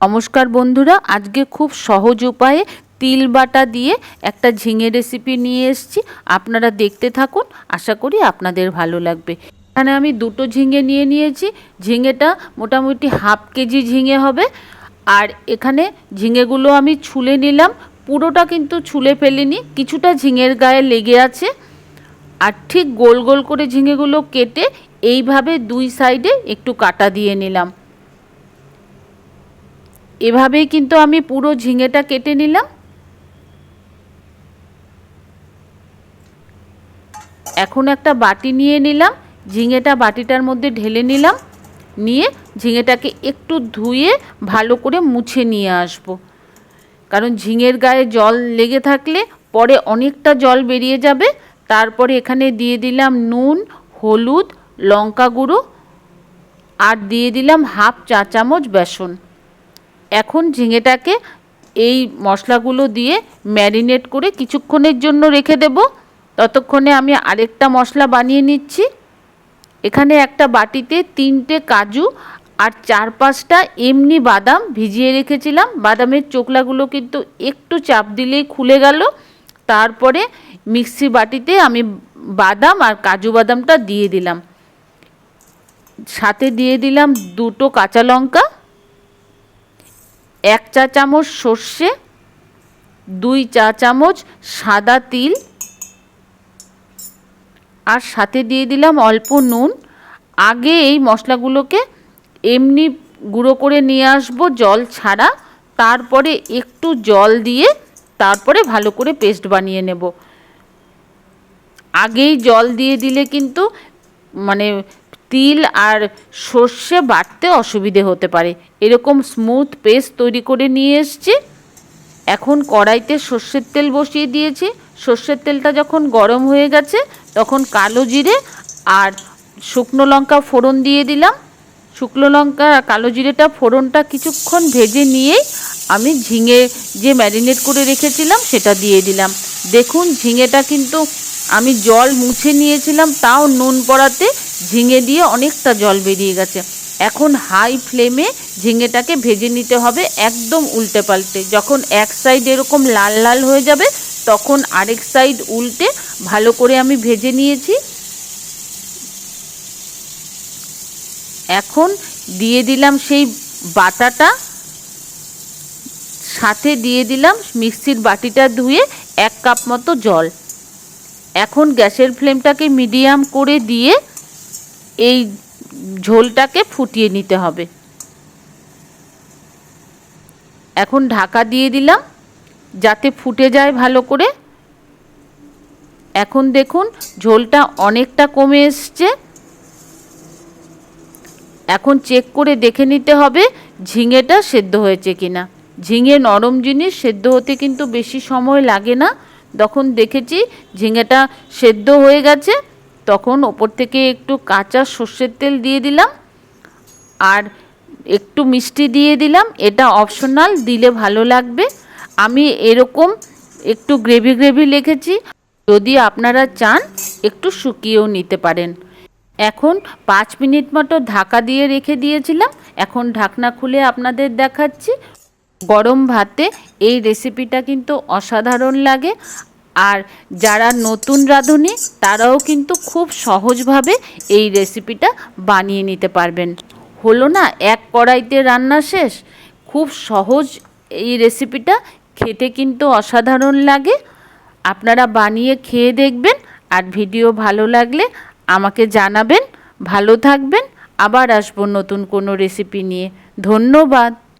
নমস্কার বন্ধুরা, আজকে খুব সহজ উপায়ে তিল বাটা দিয়ে একটা ঝিঙে রেসিপি নিয়ে এসেছি। আপনারা দেখতে থাকুন, আশা করি আপনাদের ভালো লাগবে। এখানে আমি দুটো ঝিঙে নিয়ে নিয়েছি। ঝিঙেটা মোটামুটি হাফ কেজি ঝিঙে হবে। আর এখানে ঝিঙেগুলো আমি ছুলে নিলাম। পুরোটা কিন্তু ছুলে ফেলিনি, কিছুটা ঝিঙের গায়ে লেগে আছে। আর ঠিক গোল গোল করে ঝিঙেগুলো কেটে এইভাবে দুই সাইডে একটু কাটা দিয়ে নিলাম। এভাবেই কিন্তু আমি পুরো ঝিঙেটা কেটে নিলাম। এখন একটা বাটি নিয়ে নিলাম, ঝিঙেটা বাটিটার মধ্যে ঢেলে নিলাম, নিয়ে ঝিঙেটাকে একটু ধুয়ে ভালো করে মুছে নিয়ে আসব। কারণ ঝিঙের গায়ে জল লেগে থাকলে পরে অনেকটা জল বেরিয়ে যাবে। তারপরে এখানে দিয়ে দিলাম নুন, হলুদ, লঙ্কা গুঁড়ো, আর দিয়ে দিলাম হাফ চা চামচ বেসন। এখন ঝিঙেটাকে এই মশলাগুলো দিয়ে ম্যারিনেট করে কিছুক্ষণের জন্য রেখে দেব। ততক্ষণে আমি আরেকটা মশলা বানিয়ে নিচ্ছি। এখানে একটা বাটিতে তিনটে কাজু আর চার পাঁচটা এমনি বাদাম ভিজিয়ে রেখেছিলাম। বাদামের চোকলাগুলো কিন্তু একটু চাপ দিলেই খুলে গেল। তারপরে মিক্সি বাটিতে আমি বাদাম আর কাজু বাদামটা দিয়ে দিলাম। সাথে দিয়ে দিলাম দুটো কাঁচা লঙ্কা। এক চা চামচ সর্ষে, দুই চা চামচ সাদা তিল আর সাথে দিয়ে দিলাম অল্প নুন। আগে এই মশলাগুলোকে এমনি গুঁড়ো করে নিয়ে আসব জল ছাড়া। তারপরে একটু জল দিয়ে তারপরে ভালো করে পেস্ট বানিয়ে নেব। আগেই জল দিয়ে দিলে কিন্তু মানে তিল আর সর্ষে বাটতে অসুবিধে হতে পারে। এরকম স্মুথ পেস্ট তৈরি করে নিয়ে এসছি। এখন কড়াইতে সর্ষের তেল বসিয়ে দিয়েছি। সর্ষের তেলটা যখন গরম হয়ে গেছে, তখন কালো জিরে আর শুকনো লঙ্কা ফোড়ন দিয়ে দিলাম। শুকনো লঙ্কা কালো জিরেটা ফোড়নটা কিছুক্ষণ ভেজে নিয়েই আমি ঝিঙে যে ম্যারিনেট করে রেখেছিলাম, সেটা দিয়ে দিলাম। দেখুন, ঝিঙেটা কিন্তু আমি জল মুছে নিয়েছিলাম, তাও নুন পড়াতে ঝিঙে দিয়ে অনেকটা জল বেরিয়ে গেছে। এখন হাই ফ্লেমে ঝিঙেটাকে ভেজে নিতে হবে একদম উল্টে পাল্টে যখন এক সাইড এরকম লাল লাল হয়ে যাবে, তখন আরেক সাইড উল্টে ভালো করে আমি ভেজে নিয়েছি। এখন দিয়ে দিলাম সেই বাটাটা। সাথে দিয়ে দিলাম মিক্সির বাটিটা ধুয়ে এক কাপ মতো জল। এখন গ্যাসের ফ্লেমটাকে মিডিয়াম করে দিয়ে এই ঝোলটাকে ফুটিয়ে নিতে হবে। এখন ঢাকা দিয়ে দিলাম, যাতে ফুটে যায় ভালো করে। এখন দেখুন, ঝোলটা অনেকটা কমে এসছে। এখন চেক করে দেখে নিতে হবে, ঝিঙেটা সেদ্ধ হয়েছে কিনা। ঝিঙে নরম জিনিস, সেদ্ধ হতে কিন্তু বেশি সময় লাগে না। তখন দেখেছি ঝিঙেটা সেদ্ধ হয়ে গেছে। তখন ওপর থেকে একটু কাঁচা সর্ষের তেল দিয়ে দিলাম আর একটু মিষ্টি দিয়ে দিলাম। এটা অপশনাল, দিলে ভালো লাগবে। আমি এরকম একটু গ্রেভি গ্রেভি লিখেছি। যদি আপনারা চান, একটু শুকিয়েও নিতে পারেন। এখন পাঁচ মিনিট মতো ঢাকা দিয়ে রেখে দিয়েছিলাম। এখন ঢাকনা খুলে আপনাদের দেখাচ্ছি। গরম ভাতে এই রেসিপিটা কিন্তু অসাধারণ লাগে। আর যারা নতুন রাঁধুনি, তারাও কিন্তু খুব সহজভাবে এই রেসিপিটা বানিয়ে নিতে পারবেন। হলো না, এক কড়াইতে রান্না শেষ? খুব সহজ এই রেসিপিটা খেতে কিন্তু অসাধারণ লাগে। আপনারা বানিয়ে খেয়ে দেখবেন, আর ভিডিও ভালো লাগলে আমাকে জানাবেন। ভালো থাকবেন, আবার আসব নতুন কোনো রেসিপি নিয়ে। ধন্যবাদ।